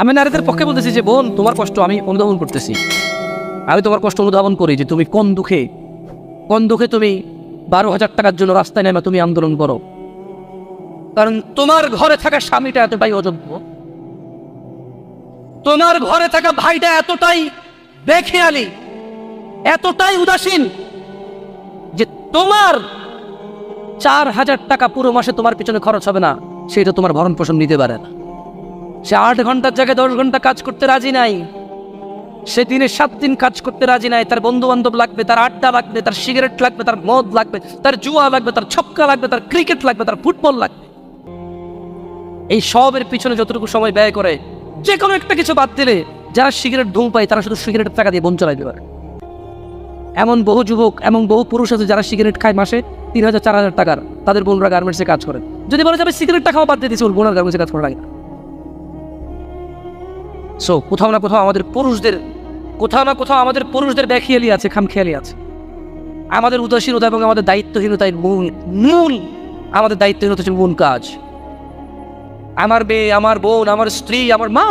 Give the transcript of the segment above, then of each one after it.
আমি নারীদের পক্ষে বলতেছি যে, বোন, তোমার কষ্ট আমি অনুধাবন করতেছি। আমি তোমার কষ্ট অনুধাবন করি যে, তুমি কোন দুঃখে কোন দুঃখে তুমি বারো হাজার টাকার জন্য রাস্তায় নেমে তুমি আন্দোলন করো। কারণ তোমার ঘরে থাকা স্বামীটা এতটাই অযোগ্য। তোমার ঘরে থাকা ভাইটা এতটাই বেখেয়ালি, এতটাই উদাসীন যে, তোমার চার হাজার টাকা পুরো মাসে তোমার পিছনে খরচ হবে না। সেটা তোমার ভরণ পোষণ নিতে পারে না। সে আট ঘণ্টার জায়গায় দশ ঘণ্টা কাজ করতে রাজি নাই। সে দিনে সাত দিন কাজ করতে রাজি নাই। তার বন্ধু বান্ধব লাগবে, তার আড্ডা লাগবে, তার সিগারেট লাগবে, তার মদ লাগবে, তার জুয়া লাগবে, তার ছক্কা লাগবে, তার ক্রিকেট লাগবে, তার ফুটবল লাগবে। এই সবের পিছনে যতটুকু সময় ব্যয় করে যে কোনো একটা কিছু বাদ দিলে যারা সিগারেট ধুম পায়, তারা শুধু সিগারেটের টাকা দিয়ে বোন চালাইতে পারে এমন বহু যুবক, এমন বহু পুরুষ আছে যারা সিগারেট খায় মাসে তিন হাজার, চার হাজার টাকার। তাদের বোনরা গার্মেন্টসে কাজ করে। যদি বলে যাবে সিগারেট টাকাও বাদ দিয়ে দিচ্ছে বোনার গার্মেন্টসে কাজ করা লাগে সো কোথাও না কোথাও আমাদের পুরুষদের, কোথাও না কোথাও আমাদের পুরুষদের ব্যাখিয়ালি আছে, খামখেয়ালি আছে। আমাদের উদাসীনতা এবং আমাদের দায়িত্বহীনতায় মূল মূল আমাদের দায়িত্বহীনতা হচ্ছে মূল কাজ। আমার মেয়ে, আমার বোন, আমার স্ত্রী, আমার মা,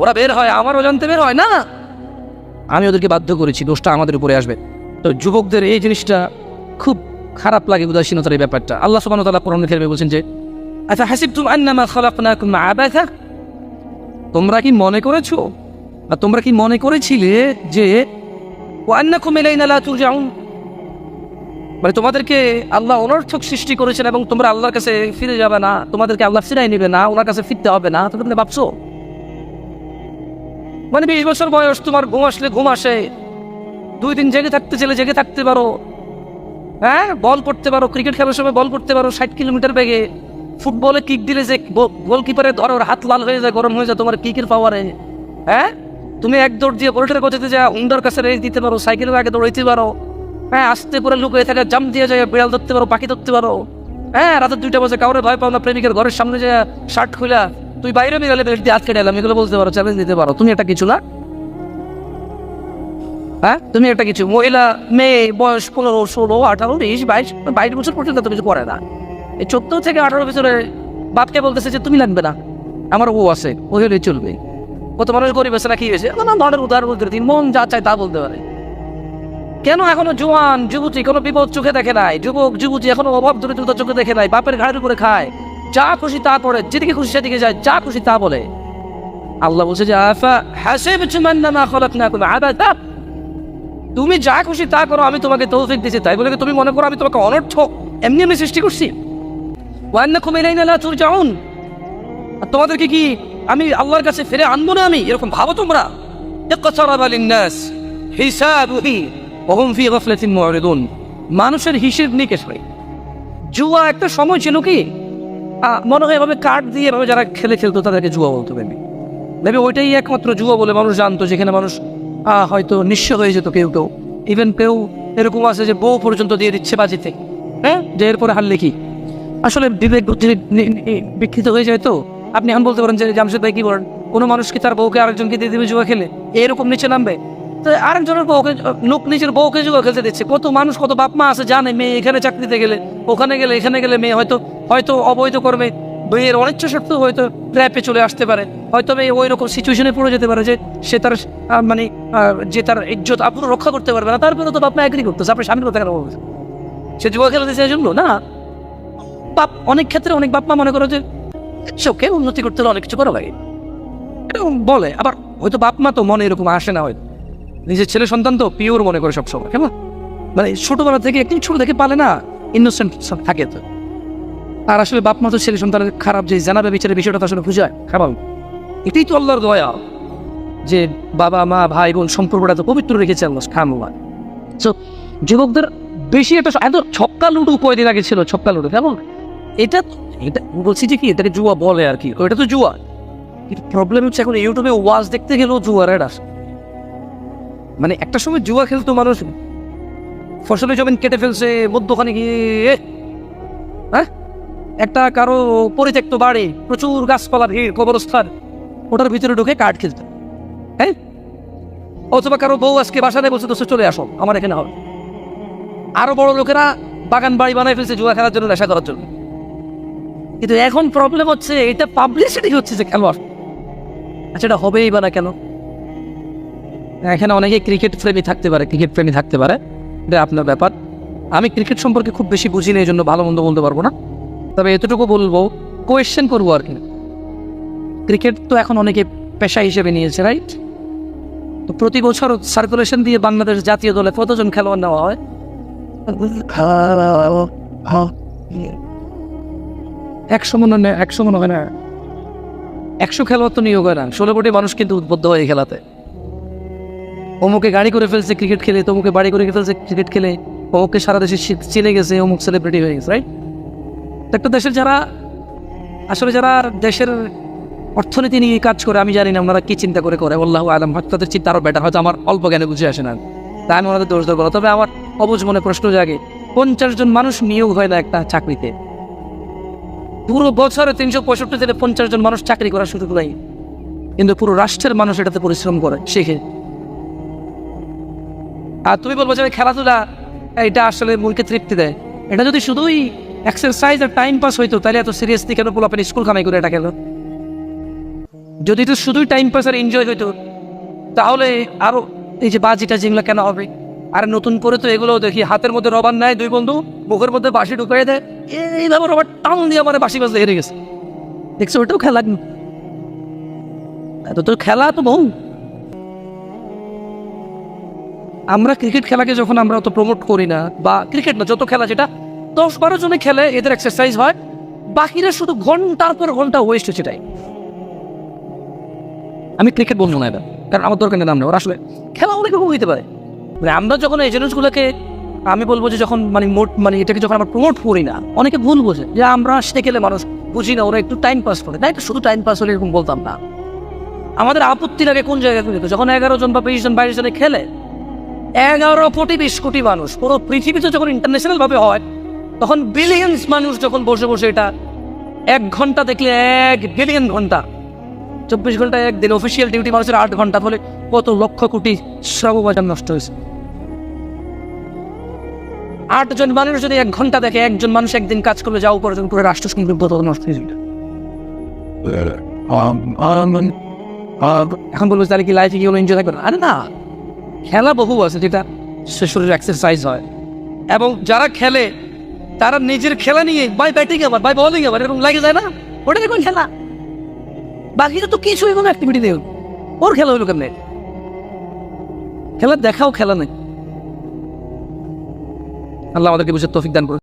ওরা বের হয়, আমার অজান্তে বের হয়, না? আমি ওদেরকে বাধ্য করেছি, দোষটা আমাদের উপরে আসবে। তো যুবকদের এই জিনিসটা খুব খারাপ লাগে উদাসীনতার এই ব্যাপারটা। আল্লাহ ওয়া তাআলা কোরআনে কারিমে বলছেন যে আচ্ছা হাসিবতুম আন্নামা খালাকনাকুম আবাথা তোমরা কি মনে করেছ? বা তোমরা কি মনে করেছিলে যে মানে তোমাদেরকে আল্লাহ অনর্থক সৃষ্টি করেছেন এবং তোমরা আল্লাহর কাছে ফিরে যাবে না, তোমাদেরকে আল্লাহ ফিরাই নেবে না, ওনার কাছে ফিরতে হবে না তোমরা ভাবছ? মানে বিশ বছর বয়স, তোমার ঘুম আসলে ঘুম আসে। দুই দিন জেগে থাকতে চাইলে জেগে থাকতে পারো। হ্যাঁ বল করতে পারো, ক্রিকেট খেলার সময় বল করতে পারো, ষাট কিলোমিটার বেগে। ফুটবলে কিক দিলে যে গোলকিপারে ধরো হাত লাল হয়ে যায়, গরম হয়ে যায়, তোমার কিকের পাওয়ারে হ্যাঁ? তুমি এক দৌড় দিয়ে বোল্টের গতিতে যা উন্ডার কাছে রেস দিতে পারো সাইকেলের আগে দৌড়াইতে পারো। হ্যাঁ আসতে পরে লুকিয়ে থাকে জাম দিয়ে যায়, বিড়াল ধরতে পারো, পাখি ধরতে পারো। হ্যাঁ রাতের দুইটা বাজে, কাউরে ভয় পাও না, প্রেমিকের ঘরের সামনে যে শার্ট খুলা তুই বাইরে বেরোলে বেশ দিয়ে কেটে এলাম, এগুলো বলতে পারো চ্যালেঞ্জ দিতে পারো। তুমি একটা কিছু না? হ্যাঁ তুমি একটা কিছু। মহিলা, মেয়ে, বয়স পনেরো, ষোলো, আঠারো বিশ বাইশ বাইশ বছর পর্যন্ত তো কিছু করে না। এই চোদ্দ থেকে আঠারো বছরে বাপকে বলতেছে যে, তুমি লাগবে না। আমার ও আছে, ও হলে চলবে। কত মানুষ গরিব আছে না কি হয়েছে? ধরনের উদাহরণ বলতে পারি মন যা চায় তা বলতে পারে। কেন এখনও জোয়ান, যুবতী কোনো বিপদ চোখে দেখে নাই? যুবক, যুবতী এখনও অভাব দরিদ্রতা চোখে দেখে নাই, বাপের ঘাড়ের উপরে খায়। যা খুশি তা করে যেদিকে খুশি সেদিকে যায়, যা খুশি তা বলে। আল্লাহ বলছে যে, আফা আবাথা তুমি যা খুশি তা করো, আমি তোমাকে তৌফিক দিয়েছি। তাই বলে তুমি মনে করো আমি তোমাকে অনর্থক এমনি এমনি সৃষ্টি করছি? তোমাদেরকে কি আমি আল্লাহর কাছে ফিরে আনব না আমি? এরকম ভাবো তোমরা। মানুষের হিসেব নিকেশ জুয়া একটা সময় ছিল কি? মনে হয় এভাবে কার্ড দিয়ে এভাবে যারা খেলে খেলতো তাদেরকে জুয়া বলতো মেবি মেবি ওইটাই একমাত্র জুয়া বলে মানুষ জানতো, যেখানে মানুষ হয়তো নিঃস্ব হয়ে যেত কেউ কেউ। ইভেন কেউ এরকম আছে যে বউ পর্যন্ত দিয়ে দিচ্ছে বাজিতে। হ্যাঁ? যে এরপরে হারলে কি? আসলে বিবেক বুদ্ধি বিকৃত হয়ে যায় তো? আপনি এখন বলতে পারেন যে জামশেদ ভাই কি বলেন? কোনো মানুষ কি তার বউকে আরেকজনকে দিয়ে দিবে জুয়া খেলে? এরকম নিচে নামবে? তো আরেকজনের বউকে, লোক নিজের বউকে জুয়া খেলতে দিচ্ছে। কত মানুষ, কত বাপ মা আছে, জানে মেয়ে এখানে চাকরিতে গেলে, ওখানে গেলে, এখানে গেলে মেয়ে হয়তো হয়তো অবৈধ করবে মেয়ের অনিচ্ছা সত্ত্বেও হয়তো ট্র্যাপে চলে আসতে পারে। হয়তো মেয়ে ওই রকম সিচুয়েশনে পড়ে যেতে পারে যে সে তার মানে যে তার ইজ্জত আপুরো রক্ষা করতে পারবে না তারপরে তো বাপ মা এগ্রি করতেছে। আপনার স্বামীর কথা কেন সে জুয়া খেলতে চাই জন্য? না। বাপ, অনেক ক্ষেত্রে অনেক বাপ মা মনে করো যে চোখে উন্নতি করতে হলে অনেক কিছু করা লাগে। এরকম বলে, আবার হয়তো বাপ মা তো মনে এরকম আসে না হয়তো। নিজের ছেলে সন্তান তো পিওর মনে করে সবসময়, কেমন? মানে ছোটবেলা থেকে একদম ছোট থেকে পালে না ইনোসেন্ট থাকে তো। আর আসলে বাপ মা তো ছেলে সন্তানের খারাপ যে জানাবে বিচারের বিষয়টা তো আসলে বুঝায় খারাপ এটাই তো আল্লাহর দয়া, যে বাবা, মা, ভাই, বোন সম্পর্কটা তো পবিত্র রেখেছে আল্লাহ খামুল্লাহ সো যুবকদের বেশি একটা এত ছক্কা লুডু কয়দিন আগে ছিল ছক্কা লুডু কেমন? এটা এটা বলছি যে কি, এটাকে জুয়া বলে আর কি। ওটা তো জুয়া। কিন্তু প্রবলেম হচ্ছে এখন ইউটিউবে ওয়াজ দেখতে গেলেও জুয়ার অ্যাড মানে একটা সময় জুয়া খেলতো মানুষ। ফসলের জমিন কেটে ফেলছে, মধ্যখানে গিয়ে হ্যাঁ? একটা কারও পরিত্যক্ত বাড়ি, প্রচুর গাছপালা, ভিড়, কবরস্থান, ওটার ভিতরে ঢুকে কাঠ খেলতে। হ্যাঁ? অথবা কারও বউ আজকে বাসায় বলছে, দোস্ত, চলে আসো, আমার এখানে হবে। আরও বড় লোকেরা বাগান বাড়ি বানায় ফেলছে জুয়া খেলার জন্য, নেশা করার জন্য। কিন্তু এখন প্রবলেম হচ্ছে, এটা পাবলিসিটি হচ্ছে যে খেলোয়াড়। আচ্ছা এটা হবেই বা না কেন? এখানে অনেকে ক্রিকেট প্রেমী থাকতে পারে ক্রিকেট প্রেমী থাকতে পারে। এটা আপনার ব্যাপার। আমি ক্রিকেট সম্পর্কে খুব বেশি বুঝি না এই জন্য ভালো মন্দ বলতে পারব না। তবে এতটুকু বলব কোয়েশ্চেন করব আর কি। ক্রিকেট তো এখন অনেকে পেশা হিসেবে নিয়েছে রাইট তো প্রতি বছর সার্কুলেশন দিয়ে বাংলাদেশ জাতীয় দলে কতজন খেলোয়াড় নেওয়া হয়? একশো মনে একশো মনে হয় না। একশো খেলোয়াড় তো নিয়োগ হয় না। ষোলো কোটি মানুষ কিন্তু উদ্বুদ্ধ হয় এই খেলাতে। অমুকে গাড়ি করে ফেলছে ক্রিকেট খেলে, তমুকে বাড়ি করে ফেলছে ক্রিকেট খেলে। অমুককে সারা দেশে চিনে গেছে, অমুক সেলিব্রিটি হয়ে গেছে রাইট একটা দেশের যারা, আসলে যারা দেশের অর্থনীতি নিয়ে কাজ করে, আমি জানি না ওনারা কি চিন্তা করে করে, আল্লাহ আলম। হয়তো তাদের চিন্তা আরও বেটার হয়তো আমার অল্প জ্ঞানে বুঝে আসে না। তাই আমি ওনাদের দোষ দেবো তবে আমার অবুঝ মনে প্রশ্ন জাগে, পঞ্চাশ জন মানুষ নিয়োগ হয় না একটা চাকরিতে। পুরো বছরে তিনশো পঁয়ষট্টি থেকে পঞ্চাশ জন মানুষ চাকরি করার সুযোগ নাই। কিন্তু পুরো রাষ্ট্রের মানুষ এটাতে পরিশ্রম করে শেখে আর তুমি বলব যে খেলাধুলা এটা আসলে মনকে তৃপ্তি দেয়। এটা যদি শুধুই এক্সারসাইজ আর টাইম পাস হইতো, তাহলে এত সিরিয়াসলি কেন পোলাপেন স্কুল কামাই করে এটা খেলো যদি তো শুধুই টাইম পাস আর এনজয় হইতো, তাহলে আরও এই যে বাজিটা যেগুলো কেন হবে? আর নতুন করে তো এগুলো দেখি, হাতের মধ্যে রবার নেয় দুই বন্ধু, মুখের মধ্যে বাঁশি ঢুকিয়ে দেয়। এইভাবে রবার টান দিয়ে আমার বাসি বাজতে হেরে গেছে। দেখছ ওটাও খেলা এত তো খেলা তো বহু। আমরা ক্রিকেট খেলাকে যখন আমরা অত প্রমোট করি না, বা ক্রিকেট না, যত খেলা যেটা, দশ বারো জনে খেলে, এদের এক্সারসাইজ হয়, বাকিরা শুধু ঘণ্টার পর ঘণ্টা ওয়েস্ট হচ্ছে টাইম আমি ক্রিকেট বলব না এটা কারণ আমার দরকার নেই নাম নেই ওরা আসলে খেলা অনেক রকম হইতে পারে। মানে আমরা যখন এই জিনিসগুলোকে আমি বলব যে যখন মানে মোট মানে এটাকে যখন আমরা প্রমোট করি না, অনেকে ভুল বোঝে যে আমরা গেলে মানুষ বুঝি না, ওরা একটু টাইম পাস করে। এটা শুধু টাইম পাস হলে এরকম বলতাম না। আমাদের আপত্তি লাগে কোন জায়গায় যেত যখন এগারো জন বা বিশ জন, বাইশ জনে খেলে, এগারো কোটি, বিশ কোটি মানুষ, পুরো পৃথিবীতে যখন ইন্টারন্যাশনাল ভাবে হয়, তখন বিলিয়ন্স মানুষ যখন বসে বসে এটা এক ঘণ্টা দেখলে এক বিলিয়ন ঘণ্টা, চব্বিশ ঘণ্টা একদিন অফিসিয়াল ডিউটি মানুষের আট ঘণ্টা ফলে কত লক্ষ কোটি শ্রমবাজার নষ্ট হয়েছে। আটজন মানুষ যদি এক ঘণ্টা দেখে একজন মানুষ একদিন কাজ করলে যা উপার্জন করে রাষ্ট্র সম্পদ নষ্ট হয়ে যাবে। এখন বলব তাহলে কি লাইফে কি হলো? এনজয় থাকবে না? আরে না খেলা বহু আছে যেটা শরীরের এক্সারসাইজ হয়। এবং যারা খেলে তারা নিজের খেলা নিয়ে বাই ব্যাটিং আবার বাই বলিং আবার এরকম লাগে যায় না? ওটা দেখুন খেলা। বাকিটা তো কিছুই কোনো অ্যাক্টিভিটি নেই। ওর। খেলা হইল কেমনে? খেলা দেখাও খেলা নেই। আল্লাহ আমাদেরকে বুঝে তৌফিক দান করুন